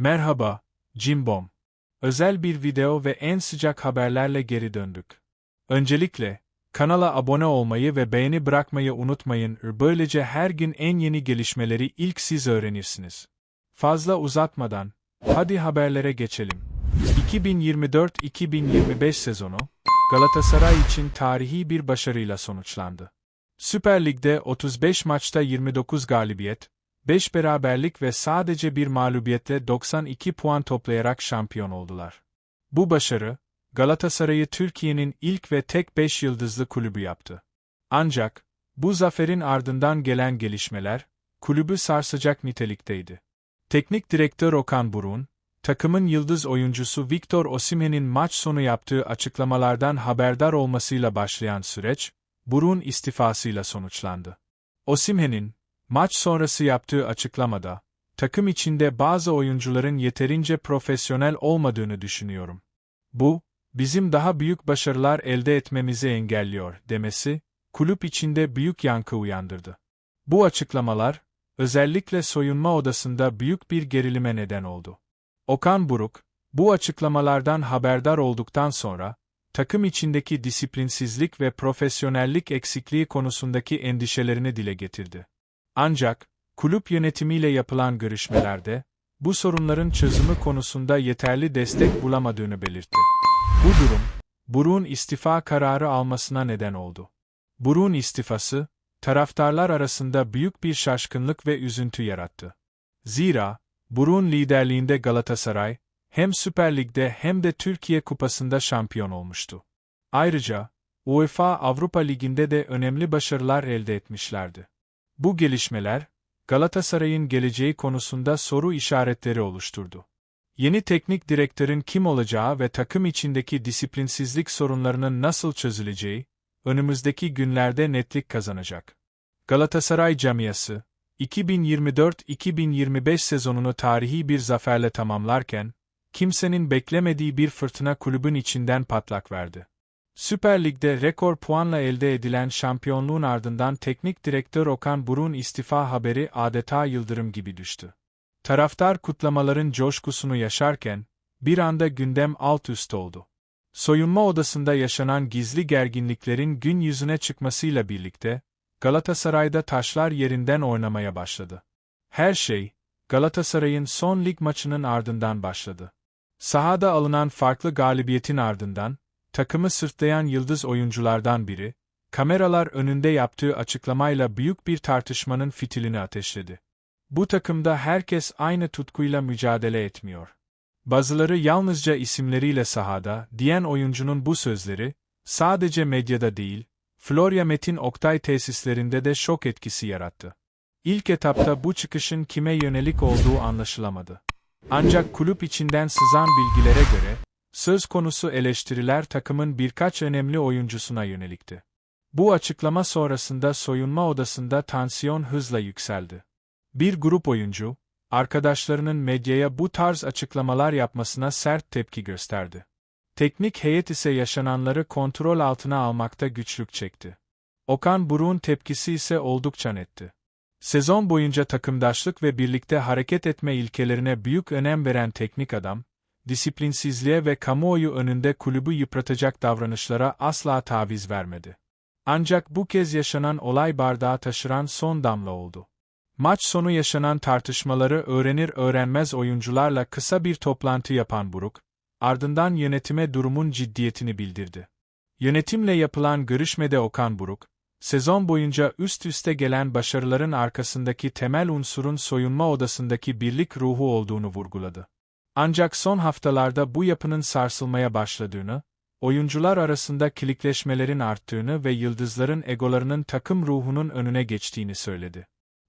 Merhaba, Cimbom. Özel bir video ve en sıcak haberlerle geri döndük. Öncelikle, kanala abone olmayı ve beğeni bırakmayı unutmayın. Böylece her gün en yeni gelişmeleri ilk siz öğrenirsiniz. Fazla uzatmadan, hadi haberlere geçelim. 2024-2025 sezonu, Galatasaray için tarihi bir başarıyla sonuçlandı. Süper Lig'de 35 maçta 29 galibiyet, 5 beraberlik ve sadece bir mağlubiyetle 92 puan toplayarak şampiyon oldular. Bu başarı, Galatasaray'ı Türkiye'nin ilk ve tek 5 yıldızlı kulübü yaptı. Ancak, bu zaferin ardından gelen gelişmeler, kulübü sarsacak nitelikteydi. Teknik direktör Okan Burun, takımın yıldız oyuncusu Victor Osimhen'in maç sonu yaptığı açıklamalardan haberdar olmasıyla başlayan süreç, Burun istifasıyla sonuçlandı. Osimhen'in, maç sonrası yaptığı açıklamada, takım içinde bazı oyuncuların yeterince profesyonel olmadığını düşünüyorum. Bu, bizim daha büyük başarılar elde etmemizi engelliyor demesi, kulüp içinde büyük yankı uyandırdı. Bu açıklamalar, özellikle soyunma odasında büyük bir gerilime neden oldu. Okan Buruk, bu açıklamalardan haberdar olduktan sonra, takım içindeki disiplinsizlik ve profesyonellik eksikliği konusundaki endişelerini dile getirdi. Ancak, kulüp yönetimiyle yapılan görüşmelerde, bu sorunların çözümü konusunda yeterli destek bulamadığını belirtti. Bu durum, Buruk'un istifa kararı almasına neden oldu. Buruk'un istifası, taraftarlar arasında büyük bir şaşkınlık ve üzüntü yarattı. Zira, Buruk'un liderliğinde Galatasaray, hem Süper Lig'de hem de Türkiye Kupası'nda şampiyon olmuştu. Ayrıca, UEFA Avrupa Ligi'nde de önemli başarılar elde etmişlerdi. Bu gelişmeler, Galatasaray'ın geleceği konusunda soru işaretleri oluşturdu. Yeni teknik direktörün kim olacağı ve takım içindeki disiplinsizlik sorunlarının nasıl çözüleceği, önümüzdeki günlerde netlik kazanacak. Galatasaray camiası, 2024-2025 sezonunu tarihi bir zaferle tamamlarken, kimsenin beklemediği bir fırtına kulübün içinden patlak verdi. Süper Lig'de rekor puanla elde edilen şampiyonluğun ardından teknik direktör Okan Buruk'un istifa haberi adeta yıldırım gibi düştü. Taraftar kutlamaların coşkusunu yaşarken, bir anda gündem alt üst oldu. Soyunma odasında yaşanan gizli gerginliklerin gün yüzüne çıkmasıyla birlikte, Galatasaray'da taşlar yerinden oynamaya başladı. Her şey, Galatasaray'ın son lig maçının ardından başladı. Sahada alınan farklı galibiyetin ardından, takımı sırtlayan yıldız oyunculardan biri, kameralar önünde yaptığı açıklamayla büyük bir tartışmanın fitilini ateşledi. Bu takımda herkes aynı tutkuyla mücadele etmiyor. Bazıları yalnızca isimleriyle sahada, diyen oyuncunun bu sözleri, sadece medyada değil, Florya Metin Oktay tesislerinde de şok etkisi yarattı. İlk etapta bu çıkışın kime yönelik olduğu anlaşılamadı. Ancak kulüp içinden sızan bilgilere göre, söz konusu eleştiriler takımın birkaç önemli oyuncusuna yönelikti. Bu açıklama sonrasında soyunma odasında tansiyon hızla yükseldi. Bir grup oyuncu, arkadaşlarının medyaya bu tarz açıklamalar yapmasına sert tepki gösterdi. Teknik heyet ise yaşananları kontrol altına almakta güçlük çekti. Okan Buruk'un tepkisi ise oldukça netti. Sezon boyunca takımdaşlık ve birlikte hareket etme ilkelerine büyük önem veren teknik adam, disiplinsizliğe ve kamuoyu önünde kulübü yıpratacak davranışlara asla taviz vermedi. Ancak bu kez yaşanan olay bardağı taşıran son damla oldu. Maç sonu yaşanan tartışmaları öğrenir öğrenmez oyuncularla kısa bir toplantı yapan Buruk, ardından yönetime durumun ciddiyetini bildirdi. Yönetimle yapılan görüşmede Okan Buruk, sezon boyunca üst üste gelen başarıların arkasındaki temel unsurun soyunma odasındaki birlik ruhu olduğunu vurguladı. Ancak son haftalarda bu yapının sarsılmaya başladığını, oyuncular arasında klikleşmelerin arttığını ve yıldızların egolarının takım ruhunun önüne geçtiğini söyledi.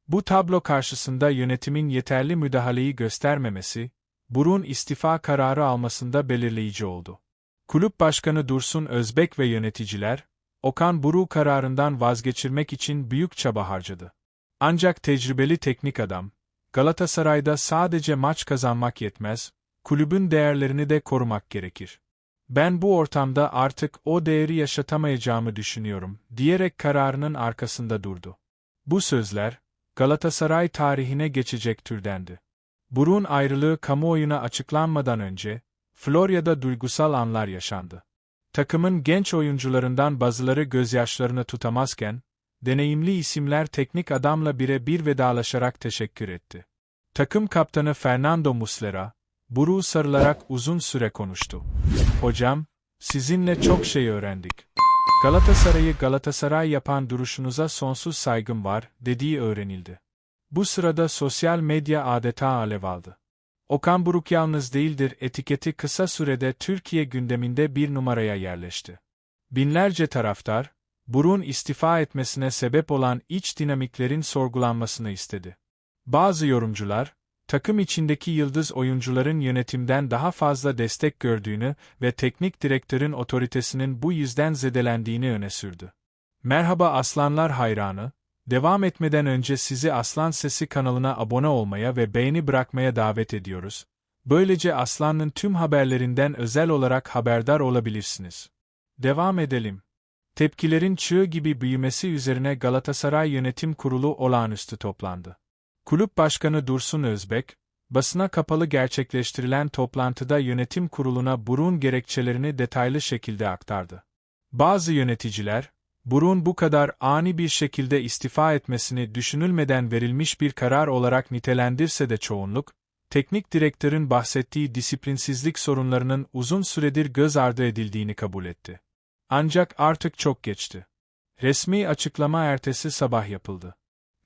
Bu tablo karşısında yönetimin yeterli müdahaleyi göstermemesi, Burun istifa kararı almasında belirleyici oldu. Kulüp Başkanı Dursun Özbek ve yöneticiler, Okan Buru kararından vazgeçirmek için büyük çaba harcadı. Ancak tecrübeli teknik adam, Galatasaray'da sadece maç kazanmak yetmez, kulübün değerlerini de korumak gerekir. Ben bu ortamda artık o değeri yaşatamayacağımı düşünüyorum, diyerek kararının arkasında durdu. Bu sözler, Galatasaray tarihine geçecek türdendi. Burun ayrılığı kamuoyuna açıklanmadan önce, Florya'da duygusal anlar yaşandı. Takımın genç oyuncularından bazıları gözyaşlarını tutamazken, deneyimli isimler teknik adamla birebir vedalaşarak teşekkür etti. Takım kaptanı Fernando Muslera, Buruk'u sarılarak uzun süre konuştu. Hocam, sizinle çok şey öğrendik. Galatasaray'ı Galatasaray yapan duruşunuza sonsuz saygım var, dediği öğrenildi. Bu sırada sosyal medya adeta alev aldı. Okan Buruk yalnız değildir etiketi kısa sürede Türkiye gündeminde bir numaraya yerleşti. Binlerce taraftar, Buruk'un istifa etmesine sebep olan iç dinamiklerin sorgulanmasını istedi. Bazı yorumcular, takım içindeki yıldız oyuncuların yönetimden daha fazla destek gördüğünü ve teknik direktörün otoritesinin bu yüzden zedelendiğini öne sürdü. Merhaba Aslanlar hayranı, devam etmeden önce sizi Aslan Sesi kanalına abone olmaya ve beğeni bırakmaya davet ediyoruz. Böylece Aslan'ın tüm haberlerinden özel olarak haberdar olabilirsiniz. Devam edelim. Tepkilerin çığ gibi büyümesi üzerine Galatasaray Yönetim Kurulu olağanüstü toplandı. Kulüp Başkanı Dursun Özbek, basına kapalı gerçekleştirilen toplantıda yönetim kuruluna Burun gerekçelerini detaylı şekilde aktardı. Bazı yöneticiler, Burun bu kadar ani bir şekilde istifa etmesini düşünülmeden verilmiş bir karar olarak nitelendirse de çoğunluk, teknik direktörün bahsettiği disiplinsizlik sorunlarının uzun süredir göz ardı edildiğini kabul etti. Ancak artık çok geçti. Resmi açıklama ertesi sabah yapıldı.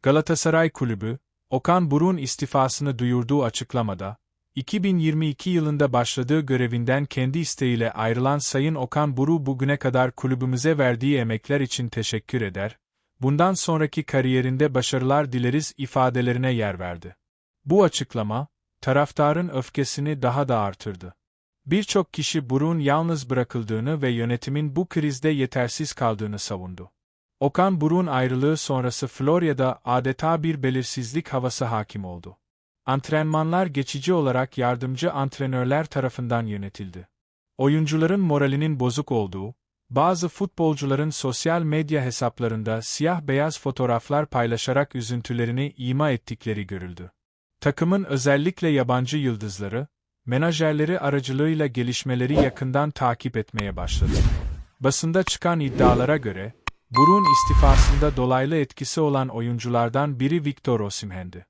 Galatasaray Kulübü, Okan Buruk'un istifasını duyurduğu açıklamada, 2022 yılında başladığı görevinden kendi isteğiyle ayrılan Sayın Okan Buruk bugüne kadar kulübümüze verdiği emekler için teşekkür eder, bundan sonraki kariyerinde başarılar dileriz ifadelerine yer verdi. Bu açıklama, taraftarın öfkesini daha da artırdı. Birçok kişi Buruk'un yalnız bırakıldığını ve yönetimin bu krizde yetersiz kaldığını savundu. Okan Buruk'un ayrılığı sonrası Florya'da adeta bir belirsizlik havası hakim oldu. Antrenmanlar geçici olarak yardımcı antrenörler tarafından yönetildi. Oyuncuların moralinin bozuk olduğu, bazı futbolcuların sosyal medya hesaplarında siyah-beyaz fotoğraflar paylaşarak üzüntülerini ima ettikleri görüldü. Takımın özellikle yabancı yıldızları, menajerleri aracılığıyla gelişmeleri yakından takip etmeye başladı. Basında çıkan iddialara göre, Burun istifasında dolaylı etkisi olan oyunculardan biri Victor Osimhen'di.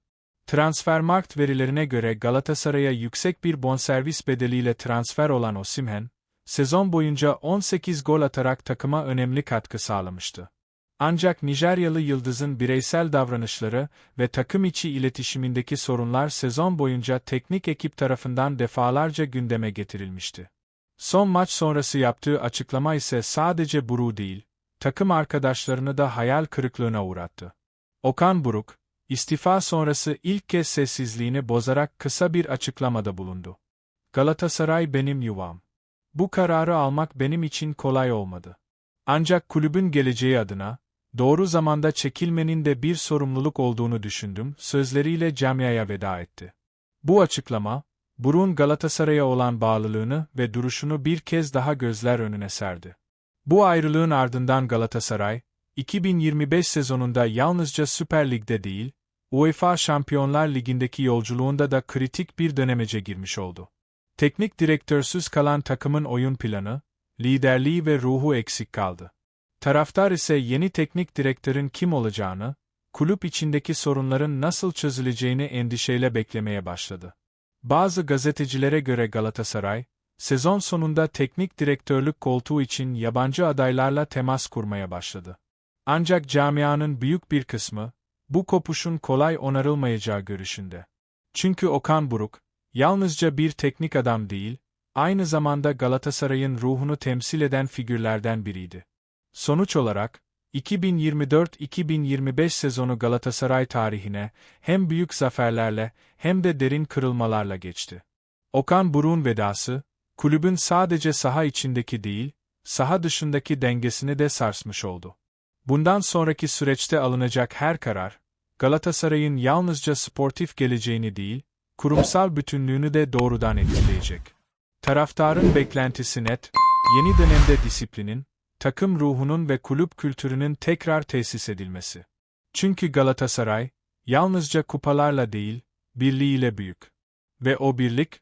Transfermarkt verilerine göre Galatasaray'a yüksek bir bonservis bedeliyle transfer olan Osimhen, sezon boyunca 18 gol atarak takıma önemli katkı sağlamıştı. Ancak Nijeryalı Yıldız'ın bireysel davranışları ve takım içi iletişimindeki sorunlar sezon boyunca teknik ekip tarafından defalarca gündeme getirilmişti. Son maç sonrası yaptığı açıklama ise sadece Buru değil, takım arkadaşlarını da hayal kırıklığına uğrattı. Okan Buruk, istifa sonrası ilk kez sessizliğini bozarak kısa bir açıklamada bulundu. Galatasaray benim yuvam. Bu kararı almak benim için kolay olmadı. Ancak kulübün geleceği adına, doğru zamanda çekilmenin de bir sorumluluk olduğunu düşündüm, sözleriyle camiaya veda etti. Bu açıklama, Burun Galatasaray'a olan bağlılığını ve duruşunu bir kez daha gözler önüne serdi. Bu ayrılığın ardından Galatasaray, 2025 sezonunda yalnızca Süper Lig'de değil, UEFA Şampiyonlar Ligi'ndeki yolculuğunda da kritik bir dönemece girmiş oldu. Teknik direktörsüz kalan takımın oyun planı, liderliği ve ruhu eksik kaldı. Taraftar ise yeni teknik direktörün kim olacağını, kulüp içindeki sorunların nasıl çözüleceğini endişeyle beklemeye başladı. Bazı gazetecilere göre Galatasaray, sezon sonunda teknik direktörlük koltuğu için yabancı adaylarla temas kurmaya başladı. Ancak camianın büyük bir kısmı, bu kopuşun kolay onarılmayacağı görüşünde. Çünkü Okan Buruk, yalnızca bir teknik adam değil, aynı zamanda Galatasaray'ın ruhunu temsil eden figürlerden biriydi. Sonuç olarak, 2024-2025 sezonu Galatasaray tarihine hem büyük zaferlerle hem de derin kırılmalarla geçti. Okan Buruk'un vedası, kulübün sadece saha içindeki değil, saha dışındaki dengesini de sarsmış oldu. Bundan sonraki süreçte alınacak her karar, Galatasaray'ın yalnızca sportif geleceğini değil, kurumsal bütünlüğünü de doğrudan etkileyecek. Taraftarın beklentisi net, yeni dönemde disiplinin, takım ruhunun ve kulüp kültürünün tekrar tesis edilmesi. Çünkü Galatasaray, yalnızca kupalarla değil, birliğiyle büyük. Ve o birlik,